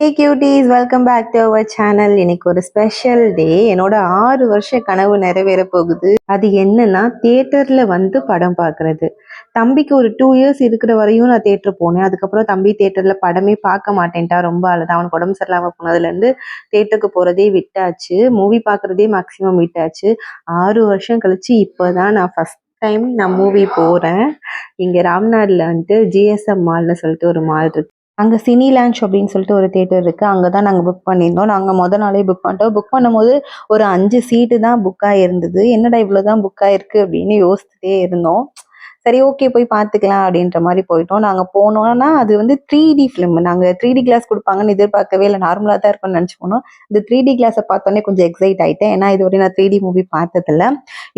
Hey cuties welcome back to our channel இன்னைக்கு ஒரு special day என்னோட ஆறு வருஷ கனவு நிறைவேற போகுது. அது என்னன்னா தியேட்டர்ல வந்து படம் பார்க்கறது. தம்பிக்கு ஒரு டூ இயர்ஸ் இருக்கிற வரையும் நான் தியேட்டர் போனேன். அதுக்கப்புறம் தம்பி தியேட்டர்ல படமே பார்க்க மாட்டேன்ட்டா. ரொம்ப அழுதான் அவனுக்கு உடம்பு சரியில்லாம போனதுல இருந்து தியேட்டருக்கு போறதே விட்டாச்சு. மூவி பார்க்கறதே மேக்ஸிமம் விட்டாச்சு. ஆறு வருஷம் கழிச்சு இப்போதான் நான் ஃபர்ஸ்ட் டைம் நான் மூவி போறேன். இங்க ராம்நாட்ல வந்துட்டு ஜிஎஸ்எம் மால்னு சொல்லிட்டு ஒரு மால் இருக்கு. அங்கே சினி லான்ச் அப்படின்னு சொல்லிட்டு ஒரு தேட்டர் இருக்குது அங்கே தான் நாங்கள் புக் பண்ணியிருந்தோம். நாங்கள் முத நாளே புக் பண்ணிட்டோம். புக் பண்ணும்போது ஒரு அஞ்சு சீட்டு தான் புக் ஆகிருந்தது என்னடா இவ்வளோ தான் புக் ஆயிருக்கு அப்படின்னு யோசிச்சுட்டே இருந்தோம். சரி ஓகே போய் பார்த்துக்கலாம் அப்படின்ற மாதிரி போயிட்டோம். நாங்கள் போனோம்னா அது வந்து த்ரீ டி ஃபிலிம் நாங்கள் த்ரீ டி கிளாஸ் கொடுப்பாங்கன்னு எதிர்பார்க்கவே இல்லை. நார்மலாக தான் இருக்கும்னு நினச்சி போனோம். இந்த த்ரீ டி கிளாஸை பார்த்தோன்னே கொஞ்சம் எக்ஸைட் ஆகிட்டேன் ஏன்னா இது வரையும் நான் த்ரீ டி மூவி பார்த்ததில்ல.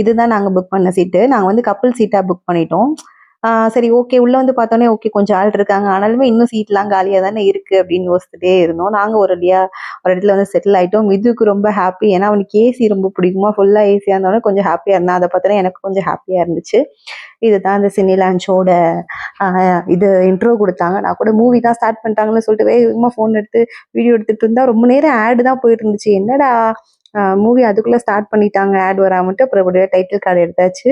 இதுதான் நாங்கள் புக் பண்ண சீட்டு நாங்கள் வந்து கப்புள் சீட்டாக புக் பண்ணிட்டோம். சரி ஓகே உள்ள வந்து பார்த்தோன்னே ஓகே கொஞ்சம் ஆள் இருக்காங்க. ஆனாலுமே இன்னும் சீட்லாம் காலியாக தானே இருக்கு அப்படின்னு யோசிச்சுட்டே இருந்தோம். நாங்கள் ஒரு வழியா ஒரு இடத்துல வந்து செட்டில் ஆயிட்டோம். மிதுக்கு ரொம்ப ஹாப்பி ஏன்னா அவனுக்கு ஏசி ரொம்ப பிடிக்குமா? ஃபுல்லாக ஏசியாக இருந்தோடனே கொஞ்சம் ஹாப்பியாக இருந்தான். அதை பார்த்தோன்னே எனக்கு கொஞ்சம் ஹாப்பியாக இருந்துச்சு. இதுதான் இந்த சினி லான்ச்சோட இது இன்ட்ரோ கொடுத்தாங்க. நான் கூட மூவி தான் ஸ்டார்ட் பண்ணிட்டாங்கன்னு சொல்லிட்டு வேகமாக ஃபோன் எடுத்து வீடியோ எடுத்துட்டு இருந்தா? ரொம்ப நேரம் ஆடு தான் போயிட்டு இருந்துச்சு. என்னடா மூவி அதுக்குள்ளே ஸ்டார்ட் பண்ணிட்டாங்க. ஆட் வராமட்டு அப்புறம் டைட்டில் கார்டு எடுத்தாச்சு.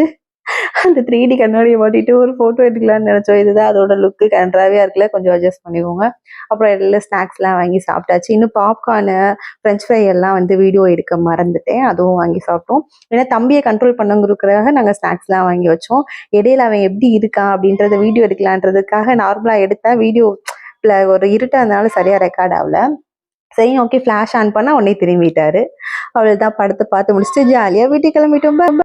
அந்த த்ரீ டி கண்ணாடியை மாட்டிட்டு ஒரு ஃபோட்டோ எடுக்கலாம்னு நினச்சோம். இதுதான் அதோட லுக்கு கன்றாவே இருக்குல்ல கொஞ்சம் அட்ஜஸ்ட் பண்ணிக்கோங்க. அப்புறம் எல்லாம் ஸ்நாக்ஸ்லாம் வாங்கி சாப்பிட்டாச்சு. இன்னும் பாப்கார்னு ஃப்ரெஞ்ச் ஃப்ரை எல்லாம் வந்து வீடியோ எடுக்க மறந்துட்டேன். அதுவும் வாங்கி சாப்பிட்டோம். ஏன்னா தம்பியை கண்ட்ரோல் பண்ணுங்கிறதுக்காக நாங்கள் ஸ்நாக்ஸ்லாம் வாங்கி வச்சோம். இடையில அவன் எப்படி இருக்கான் அப்படின்றத வீடியோ எடுக்கலான்றதுக்காக நார்மலாக எடுத்தேன் வீடியோ ஒரு இருட்டாக சரியாக ரெக்கார்ட் ஆகல. சரி ஓகே ஃப்ளாஷ் ஆன் பண்ணால் உடனே திரும்பிட்டாரு. அவ்வளோதான் படத்தை பார்த்து முடிச்சுட்டு ஜாலியாக வீட்டுக்கு கிளம்பிட்டோம்.